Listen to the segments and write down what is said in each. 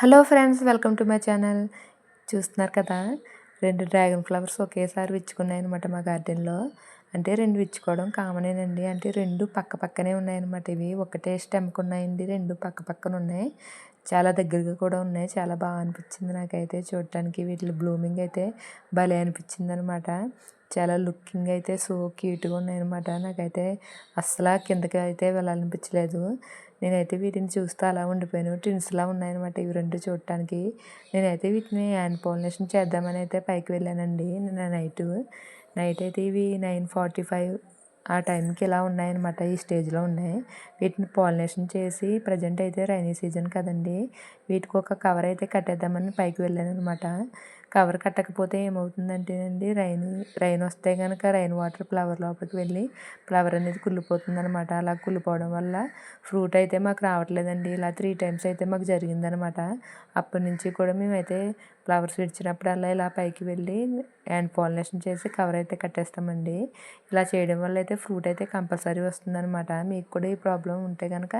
Hello friends welcome to my channel. చూస్తున్నారు కదా? రెండు డ్రాగన్ ఫ్లవర్స్ ఒకేసారి విచ్చుకున్నాయన్నమాట మా గార్డెన్లో. అంటే రెండు విచ్చుకోవడం కామనేనండి. అంటే రెండు పక్క పక్కనే ఉన్నాయన్నమాట ఇవి. ఒకటే స్టెమ్కి ఉన్నాయండి రెండు పక్క పక్కన ఉన్నాయి. చాలా దగ్గరగా కూడా ఉన్నాయి. చాలా బాగా అనిపించింది నాకైతే. చూడటానికి వీటి బ్లూమింగ్ అయితే భలే అనిపించింది అనమాట చాలా లుకింగ్ అయితే సో క్యూట్గా ఉన్నాయన్నమాట. నాకైతే అస్సలు కిందకి అయితే వెళ్ళాలనిపించలేదు. నేనైతే వీటిని చూస్తూ అలా ఉండిపోయాను. ట్విన్స్లా ఉన్నాయన్నమాట ఇవి రెండు చూడటానికి. నేనైతే వీటిని హ్యాండ్ పాలినేషన్ చేద్దామని అయితే పైకి వెళ్ళానండి. నిన్న నైట్ నైట్ అయితే ఇవి నైన్ ఫార్టీ ఫైవ్ ఆ టైంకి ఇలా ఉన్నాయన్నమాట ఈ స్టేజ్లో ఉన్నాయి. వీటిని పాలినేషన్ చేసి ప్రజెంట్ అయితే రైనీ సీజన్ కదండి. వీటికి ఒక కవర్ అయితే కట్టేద్దామని పైకి వెళ్ళాను అనమాట కవర్ కట్టకపోతే ఏమవుతుందంటేనండి రైన్ రైన్ వస్తే కనుక రైన్ వాటర్ ఫ్లవర్ లోపలికి వెళ్ళి ఫ్లవర్ అనేది కుళ్ళిపోతుందనమాట అలా కుళ్ళిపోవడం వల్ల ఫ్రూట్ అయితే మాకు రావట్లేదండి. ఇలా త్రీ టైమ్స్ అయితే మాకు జరిగిందనమాట అప్పటి నుంచి కూడా మేమైతే ఫ్లవర్స్ విడిచినప్పుడల్లా ఇలా పైకి వెళ్ళి అండ్ పాలినేషన్ చేసి కవర్ అయితే కట్టేస్తామండి. ఇలా చేయడం వల్ల అయితే ఫ్రూట్ అయితే కంపల్సరీ వస్తుందన్నమాట. మీకు కూడా ఈ ప్రాబ్లం ఉంటే కనుక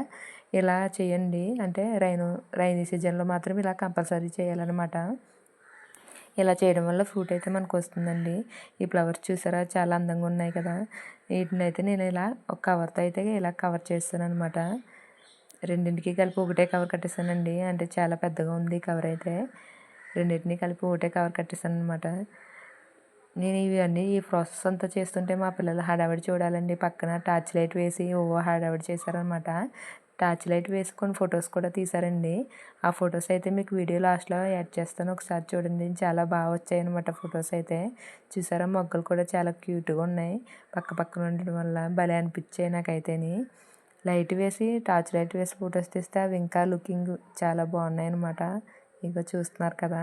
ఇలా చేయండి. అంటే రైన్ రైనీ సీజన్లో మాత్రం ఇలా కంపల్సరీ చేయాలన్నమాట. ఇలా చేయడం వల్ల ఫ్రూట్ అయితే మనకు వస్తుందండి. ఈ ఫ్లవర్స్ చూసారా? చాలా అందంగా ఉన్నాయి కదా. వీటిని అయితే నేను ఇలా ఒక కవర్తో అయితే ఇలా కవర్ చేస్తాను అనమాట రెండింటికి కలిపి ఒకటే కవర్ కట్టేసానండి అంటే చాలా పెద్దగా ఉంది కవర్ అయితే. రెండింటిని కలిపి ఒకటే కవర్ కట్టేసాను అనమాట నేను ఇవన్నీ ఈ ప్రాసెస్ అంతా చేస్తుంటే మా పిల్లలు హడావిడి చూడాలండి. పక్కన టార్చ్ లైట్ వేసి ఓ హడావిడి చేశారనమాట టార్చ్ లైట్ వేసుకొని ఫొటోస్ కూడా తీశారండి. ఆ ఫొటోస్ అయితే మీకు వీడియో లాస్ట్లో యాడ్ చేస్తాను. ఒకసారి చూడండి. చాలా బాగా వచ్చాయి అనమాట ఫొటోస్ అయితే. చూసారా? మొగ్గలు కూడా చాలా క్యూట్గా ఉన్నాయి. పక్క పక్కన ఉండడం వల్ల భలే అనిపించాయి నాకైతేని. లైట్ వేసి టార్చ్ లైట్ వేసి ఫొటోస్ తీస్తే అవి ఇంకా లుకింగ్ చాలా బాగున్నాయి అనమాట ఇంకా చూస్తున్నారు కదా.